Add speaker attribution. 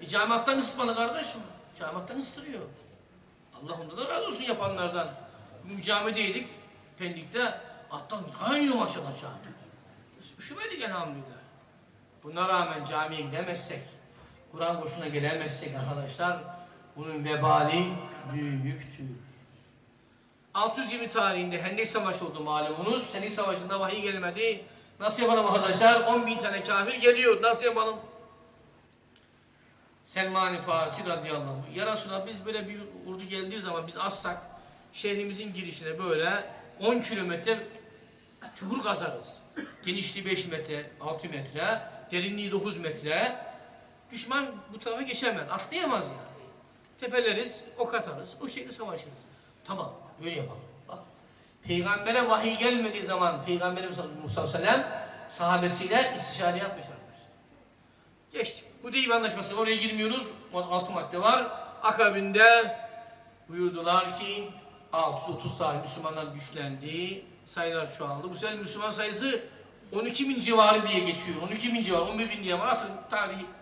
Speaker 1: E, camiattan ısıtmalı kardeşim. Camiattan ısıtırıyor. Allah ondan da razı olsun yapanlardan. Bugün camideydik. Pendik'te. Alttan kaynıyor maşallah cami. Üşümedik elhamdülillah. Buna rağmen camiye gidemezsek, Kur'an kursuna gelemezsek arkadaşlar, bunun vebali büyüktür. 620 tarihinde Hendek Savaşı oldu malumunuz. Hendek Savaşı'nda vahiy gelmedi. Nasıl yapalım arkadaşlar? 10 bin tane kafir geliyor. Nasıl yapalım? Selman-ı Farisi radıyallahu anh. Ya Resulallah biz böyle bir ordu geldiği zaman biz assak şehrimizin girişine böyle 10 kilometre çukur kazarız. Genişliği 5 metre, 6 metre, derinliği 9 metre. Düşman bu tarafa geçemez, atlayamaz yani. Tepeleriz, ok atarız, o şekilde savaşırız. Tamam, böyle yapalım. Bak. Peygamber'e vahiy gelmediği zaman Peygamberimiz Musa Aleyhisselam sahabesiyle istişare yapmışlar. Geçtik. Hudeybiye Anlaşması oraya girmiyoruz. O altı madde var. Akabinde buyurdular ki 630 tane Müslümanlar güçlendi. Sayılar çoğaldı. Bu sefer Müslüman sayısı 12 bin civarı diye geçiyor. 12 bin civarı, 11 bin diye var. Atın tarihi